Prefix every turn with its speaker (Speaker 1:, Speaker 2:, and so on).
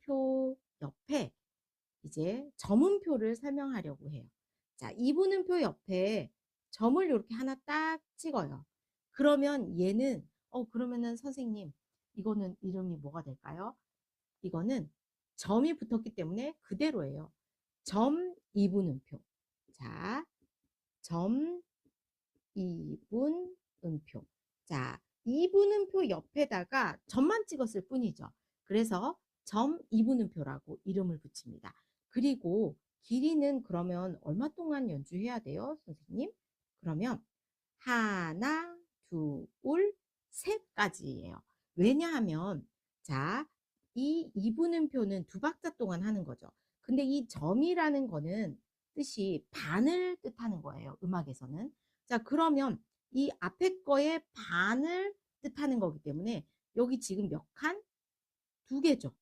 Speaker 1: 표 옆에 이제 점음표를 설명하려고 해요. 자, 이분음표 옆에 점을 이렇게 하나 딱 찍어요. 그러면 얘는 어 그러면은 선생님 이거는 이름이 뭐가 될까요? 이거는 점이 붙었기 때문에 그대로예요. 점 이분음표. 자, 점 이분음표. 자, 이분음표 옆에다가 점만 찍었을 뿐이죠. 그래서 점 이분음표라고 이름을 붙입니다. 그리고 길이는 그러면 얼마 동안 연주해야 돼요, 선생님? 그러면 하나, 둘, 셋까지예요. 왜냐하면 자, 이 이분음표는 두 박자 동안 하는 거죠. 근데 이 점이라는 거는 뜻이 반을 뜻하는 거예요. 음악에서는. 자, 그러면 이 앞에 거의 반을 뜻하는 거기 때문에 여기 지금 몇 칸? 두 개죠.